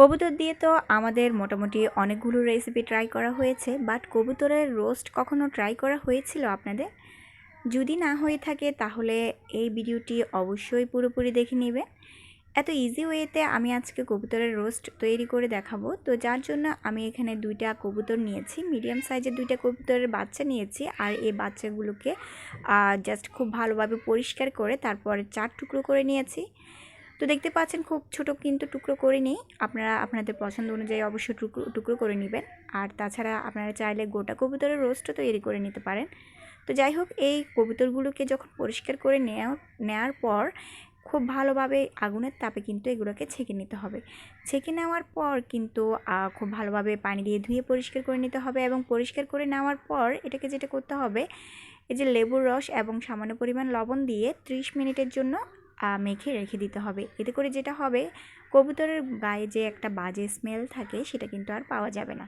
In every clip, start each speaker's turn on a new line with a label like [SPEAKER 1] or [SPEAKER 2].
[SPEAKER 1] কবুতর দিয়ে তো আমাদের মোটামুটি অনেকগুলো রেসিপি ট্রাই করা হয়েছে বাট কবুতরের রোস্ট কখনো ট্রাই করা হয়েছিল আপনাদের? যদি না হয়ে থাকে, তাহলে এই ভিডিওটি অবশ্যই পুরোপুরি দেখে নেবে এত ইজি ওয়েতে আমি আজকে কবুতরের রোস্ট তৈরি করে দেখাবো। তো যার জন্য আমি এখানে দুইটা কবুতর নিয়েছি মিডিয়াম সাইজের দুইটা কবুতরের বাচ্চা নিয়েছি, আর এই বাচ্চাগুলোকে জাস্ট খুব ভালোভাবে পরিষ্কার করে তারপরে চার টুকরো করে নিয়েছি। তো দেখতে পাচ্ছেন খুব ছোট কিন্তু টুকরো করে নিই। আপনারা আপনাদের পছন্দ অনুযায়ী অবশ্যই টুকরো টুকরো করে নেবেন। আর তাছাড়া আপনারা চাইলে গোটা কবুতরের রোস্টও তৈরি করে নিতে পারেন। তো যাই হোক, এই কবুতরগুলোকে যখন পরিষ্কার করে নেওয়া নেওয়ার পর খুব ভালোভাবে আগুনের তাপে কিন্তু এগুলোকে ছেঁকে নিতে হবে। ছেঁকে নেওয়ার পর কিন্তু খুব ভালোভাবে পানি দিয়ে ধুয়ে পরিষ্কার করে নিতে হবে এবং পরিষ্কার করে নেওয়ার পর এটাকে যেটা করতে হবে, এই যে লেবুর রস এবং সামান্য পরিমাণ লবণ দিয়ে 30 মিনিটের জন্য মেখে রেখে দিতে হবে। এতে করে যেটা হবে, কবুতরের গায়ে যে একটা বাজে স্মেল থাকে, সেটা কিন্তু আর পাওয়া যাবে না।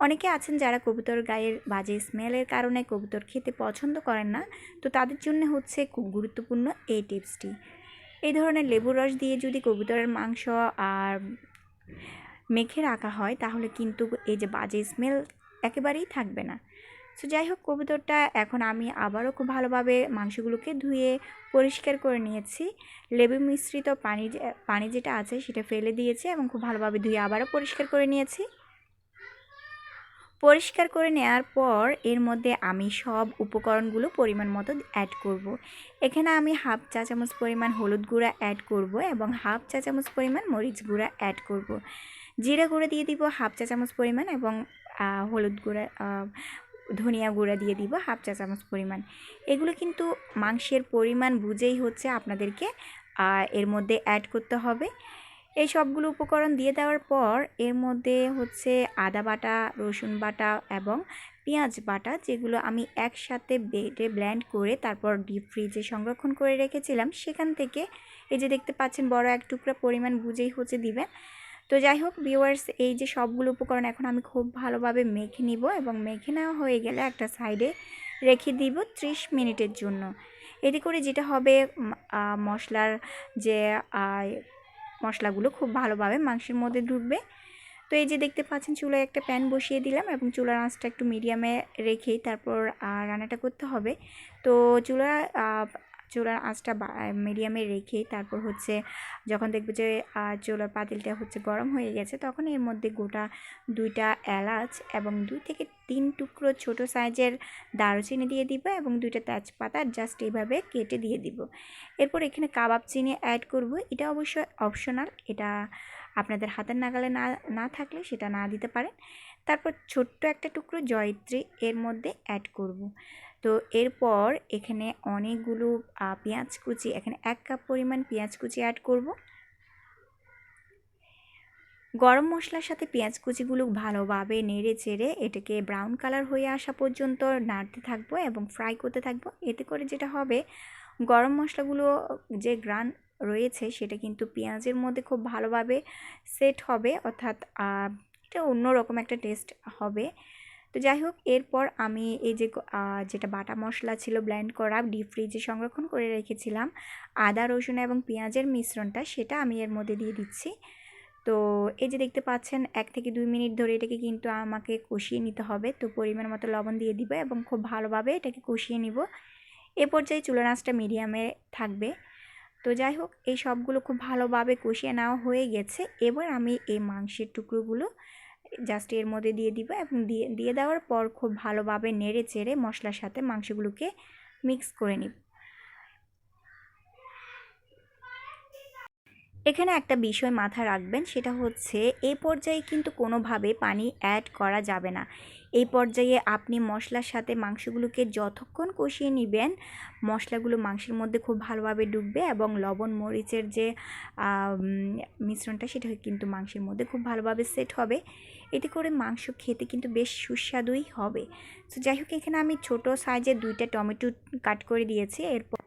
[SPEAKER 1] অনেকে আছেন যারা কবুতর গায়ের বাজে স্মেলের কারণে কবুতর খেতে পছন্দ করেন না, তো তাদের জন্য হচ্ছে খুব গুরুত্বপূর্ণ এই টিপসটি এই ধরনের লেবুর রস দিয়ে যদি কবুতরের মাংস আর মেখে রাখা হয়, তাহলে কিন্তু এই যে বাজে স্মেল একেবারেই থাকবে না। সো যাই হোক কবুতরটা এখন আমি আবারও খুব ভালোভাবে মাংসগুলোকে ধুয়ে পরিষ্কার করে নিয়েছি লেবু মিশ্রিত পানি পানি যেটা আছে সেটা ফেলে দিয়েছি এবং খুব ভালোভাবে ধুয়ে আবারও পরিষ্কার করে নিয়েছি পরিষ্কার করে নেওয়ার পর এর মধ্যে আমি সব উপকরণগুলো পরিমাণ মতো অ্যাড করব। এখানে আমি হাফ চা চামচ পরিমাণ হলুদ গুঁড়া অ্যাড করব এবং হাফ চা চামচ পরিমাণ মরিচ গুঁড়া অ্যাড করব। জিরা গুঁড়া দিয়ে দিব হাফ চা চামচ পরিমাণ এবং হলুদ গুঁড়া ধনিয়া গুঁড়া দিয়ে দিব, হাফ চা চামচ পরিমাণ। এগুলো কিন্তু মাংসের পরিমাণ বুঝেই হচ্ছে আপনাদেরকে এর মধ্যে অ্যাড করতে হবে। এই সবগুলো উপকরণ দিয়ে দেওয়ার পর, এর মধ্যে হচ্ছে আদা বাটা, রসুন বাটা এবং পেঁয়াজ বাটা, যেগুলো আমি একসাথে বেটে ব্ল্যান্ড করে তারপর ডিপ ফ্রিজে সংরক্ষণ করে রেখেছিলাম, সেখান থেকে এই যে দেখতে পাচ্ছেন বড় এক টুকরা পরিমাণ বুঝেই হচ্ছে দিবেন। তো যাই হোক ভিউয়ার্স এই যে সবগুলো উপকরণ এখন আমি খুব ভালোভাবে মেখে নিব এবং মেখে নেওয়া হয়ে গেলে একটা সাইডে রেখে দিব ত্রিশ মিনিটের জন্য। এতে করে যেটা হবে মশলার যে মশলাগুলো খুব ভালোভাবে মাংসের মধ্যে ঢুকবে। তো এই যে দেখতে পাচ্ছেন, চুলায় একটা প্যান বসিয়ে দিলাম এবং চুলার আঁচটা একটু মিডিয়ামে রেখেই তারপর রান্নাটা করতে হবে। তো চুলা চুলার আঁচটা মিডিয়ামে রেখে তারপর হচ্ছে যখন দেখবে যে চুলার পাতিলটা হচ্ছে গরম হয়ে গেছে, তখন এর মধ্যে গোটা দুইটা এলাচ এবং দুই থেকে তিন টুকরো ছোট সাইজের দারুচিনি দিয়ে দিব এবং দুইটা তেজপাতা জাস্ট এইভাবে কেটে দিয়ে দিব। এরপর এখানে কাবাব চিনি অ্যাড করব, এটা অবশ্যই অপশনাল এটা আপনাদের হাতের নাগালে না না থাকলে সেটা না দিতে পারেন। তারপর ছোট্ট একটা টুকরো জয়ত্রী এর মধ্যে অ্যাড করব। তো এরপর এখানে অনেকগুলো পেঁয়াজ কুচি, এখানে এক কাপ পরিমাণ পেঁয়াজ কুচি অ্যাড করব। গরম মশলার সাথে পেঁয়াজ কুচিগুলো ভালোভাবে নেড়ে চেড়ে এটাকে ব্রাউন কালার হয়ে আসা পর্যন্ত নাড়তে থাকব এবং ফ্রাই করতে থাকব। এতে করে যেটা হবে, গরম মশলাগুলো যে গ্রান রয়েছে সেটা কিন্তু পেঁয়াজের মধ্যে খুব ভালোভাবে সেট হবে, অর্থাৎ এটা অন্যরকম একটা টেস্ট হবে। যাই হোক এরপর আমি এই যে যেটা বাটা মশলা ছিল ব্লেন্ড করা ডিপ ফ্রিজে সংরক্ষণ করে রেখেছিলাম, আদা, রসুন এবং পেঁয়াজের মিশ্রণটা, সেটা আমি এর মধ্যে দিয়ে দিচ্ছি। তো এই যে দেখতে পাচ্ছেন, এক থেকে দুই মিনিট ধরে এটাকে কিন্তু আমাকে কষিয়ে নিতে হবে। তো পরিমাণ মতো লবণ দিয়ে দিব এবং খুব ভালোভাবে এটাকে কষিয়ে নিব। এ পর্যায়ে চুলো নাচটা মিডিয়ামে থাকবে। তো যাই হোক এই সবগুলো খুব ভালোভাবে কষিয়ে নেওয়া হয়ে গেছে। এবার আমি এই মাংসের টুকরোগুলো জাস্ট এর মধ্যে দিয়ে দিব এবং দিয়ে দিয়ে দেওয়ার পর খুব ভালোভাবে নেড়ে চেড়ে মশলার সাথে মাংসগুলোকে মিক্স করে নিব। এখানে একটা বিষয় মাথা রাখবেন, সেটা হচ্ছে এই পর্যায়ে কিন্তু কোনোভাবে পানি অ্যাড করা যাবে না। এই পর্যায়ে আপনি মশলার সাথে মাংসগুলোকে যতক্ষণ কষিয়ে নেবেন, মশলাগুলো মাংসের মধ্যে খুব ভালোভাবে ডুববে এবং লবণ, মরিচের যে মিশ্রণটা, সেটা কিন্তু মাংসের মধ্যে খুব ভালোভাবে সেট হবে। এতে করে মাংস খেতে কিন্তু বেশ সুস্বাদুই হবে। তো যাই হোক, এখানে আমি ছোটো সাইজের দুইটা টমেটো কাট করে দিয়েছি। এরপর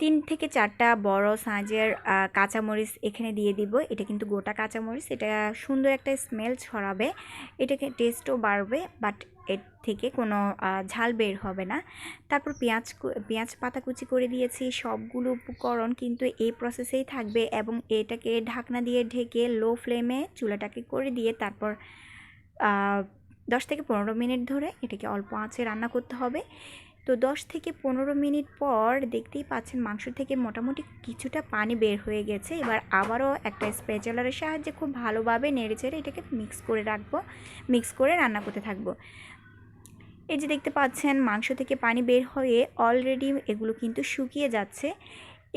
[SPEAKER 1] তিন থেকে চারটা বড় সাইজের আহ, কাঁচামরিচ এখানে দিয়ে দিব। এটা কিন্তু গোটা কাঁচামরিচ এটা সুন্দর একটা স্মেল ছড়াবে। এটাকে টেস্টও বাড়বে বাট এর থেকে কোনো ঝাল বের হবে না। তারপর পেঁয়াজ পেঁয়াজ পাতা কুচি করে দিয়েছি। সবগুলো উপকরণ কিন্তু এই প্রসেসেই থাকবে এবং এটাকে ঢাকনা দিয়ে ঢেকে লো ফ্লেমে চুলাটাকে করে দিয়ে তারপর দশ থেকে পনেরো মিনিট ধরে এটাকে অল্প আঁচে রান্না করতে হবে। তো দশ থেকে পনেরো মিনিট পর দেখতেই পাচ্ছেন মাংস থেকে মোটামুটি কিছুটা পানি বের হয়ে গেছে। এবার আবারও একটা স্পেচালারের সাহায্যে খুব ভালোভাবে নেড়ে চেড়ে এটাকে মিক্স করে রাখব মিক্স করে রান্না করতে থাকব। এই যে দেখতে পাচ্ছেন মাংস থেকে পানি বের হয়ে অলরেডি এগুলো কিন্তু শুকিয়ে যাচ্ছে।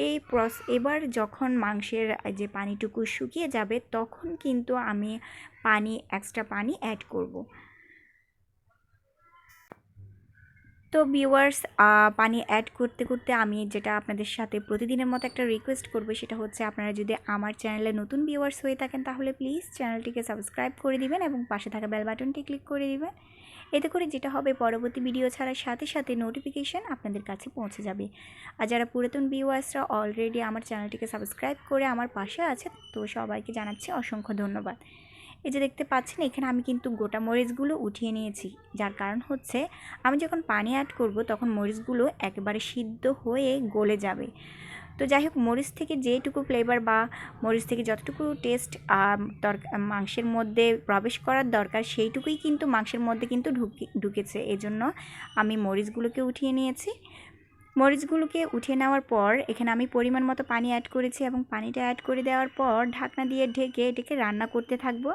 [SPEAKER 1] এই প্রস এবার যখন মাংসের যে পানিটুকু শুকিয়ে যাবে তখন কিন্তু আমি পানি এক্সট্রা পানি অ্যাড করব। তো ভিউয়ার্স পানি অ্যাড করতে করতে আমি যেটা আপনাদের সাথে প্রতিদিনের মতো একটা রিকোয়েস্ট করব, সেটা হচ্ছে আপনারা যদি আমার চ্যানেলে নতুন ভিউয়ার্স হয়ে থাকেন, তাহলে প্লিজ চ্যানেলটিকে সাবস্ক্রাইব করে দিবেন এবং পাশে থাকা বেল বাটনটি ক্লিক করে দিবেন। এতে করে যেটা হবে, পরবর্তী ভিডিও ছাড়ার সাথে সাথে নোটিফিকেশান আপনাদের কাছে পৌঁছে যাবে। আর যারা পুরাতন ভিউয়ার্সরা অলরেডি আমার চ্যানেলটিকে সাবস্ক্রাইব করে আমার পাশে আছে, তো সবাইকে জানাচ্ছি অসংখ্য ধন্যবাদ। এই যে দেখতে পাচ্ছেন, এখানে আমি কিন্তু গোটা মরিচগুলো উঠিয়ে নিয়েছি। যার কারণ হচ্ছে, আমি যখন পানি অ্যাড করব, তখন মরিচগুলো একেবারে সিদ্ধ হয়ে গলে যাবে। তো যাই হোক, মরিচ থেকে যেটুকু ফ্লেভার বা মরিচ থেকে যতটুকু টেস্ট মাংসের মধ্যে প্রবেশ করার দরকার, সেইটুকুই কিন্তু মাংসের মধ্যে কিন্তু ঢুকে, ঢুকেছে। এজন্য আমি মরিচগুলোকে উঠিয়ে নিয়েছি। মরিচগুলোকে উঠিয়ে নেওয়ার পর, এখানে আমি পরিমাণ মতো পানি অ্যাড করেছি এবং পানিটা অ্যাড করে দেওয়ার পর, ঢাকনা দিয়ে ঢেকে, এটাকে রান্না করতে থাকব।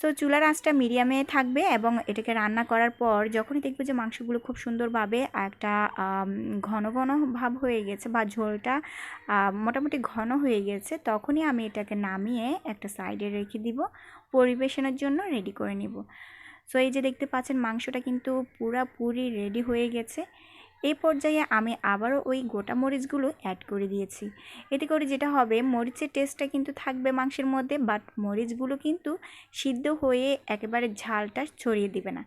[SPEAKER 1] সো চুলার আঁচটা মিডিয়ামে থাকবে এবং এটাকে রান্না করার পর যখনই দেখবে যে মাংসগুলো খুব সুন্দরভাবে একটা ঘন ঘন ভাব হয়ে গেছে বা ঝোলটা মোটামুটি ঘন হয়ে গেছে, তখনই আমি এটাকে নামিয়ে একটা সাইডে রেখে দিব। পরিবেশনের জন্য রেডি করে নিব। সো এই যে দেখতে পাচ্ছেন মাংসটা কিন্তু পুরাপুরি রেডি হয়ে গেছে। এই পর্যায়ে আমি আবারও ওই গোটা মরিচগুলো অ্যাড করে দিয়েছি। এতে করে যেটা হবে, মরিচের টেস্টটা কিন্তু থাকবে মাংসের মধ্যে বাট মরিচগুলো কিন্তু সিদ্ধ হয়ে একেবারে ঝালটা ছড়িয়ে দিবে না।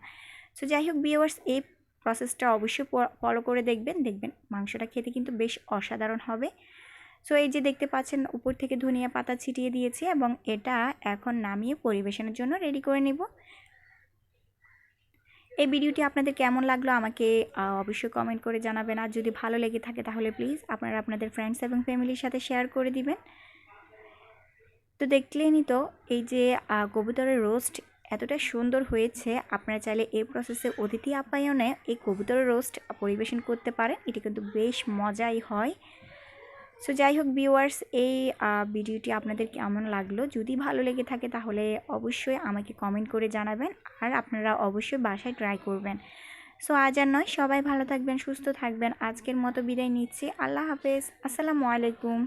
[SPEAKER 1] সো যাই হোক বিয়ার্স এই প্রসেসটা অবশ্যই ফলো করে দেখবেন। দেখবেন মাংসটা খেতে কিন্তু বেশ অসাধারণ হবে। সো এই যে দেখতে পাচ্ছেন, উপর থেকে ধনিয়া পাতা ছিটিয়ে দিয়েছি এবং এটা এখন নামিয়ে পরিবেশনের জন্য রেডি করে নেব। এই ভিডিওটি আপনাদের কেমন লাগল আমাকে অবশ্যই কমেন্ট করে জানাবেন। আর যদি ভালো লেগে থাকে তাহলে প্লিজ আপনারা আপনাদের ফ্রেন্ডস এবং ফ্যামিলির সাথে শেয়ার করে দিবেন। তো দেখলেনই তো, এই যে কবুতরের রোস্ট এতটা সুন্দর হয়েছে, আপনারা চাইলে এই প্রসেসে অতিথি আপ্যায়নে এই কবুতরের রোস্ট পরিবেশন করতে পারেন। এটি কিন্তু বেশ মজাই হয়। সো যাই হোক ভিউয়ার্স এই ভিডিওটি আপনাদের কেমন লাগল? যদি ভালো লেগে থাকে তাহলে অবশ্যই আমাকে কমেন্ট করে জানাবেন আর আপনারা অবশ্যই বাসায় ট্রাই করবেন। সো আজ আর নয়, সবাই ভালো থাকবেন, সুস্থ থাকবেন। আজকের মতো বিদায় নিচ্ছি। আল্লাহ হাফেজ। আসসালামু আলাইকুম।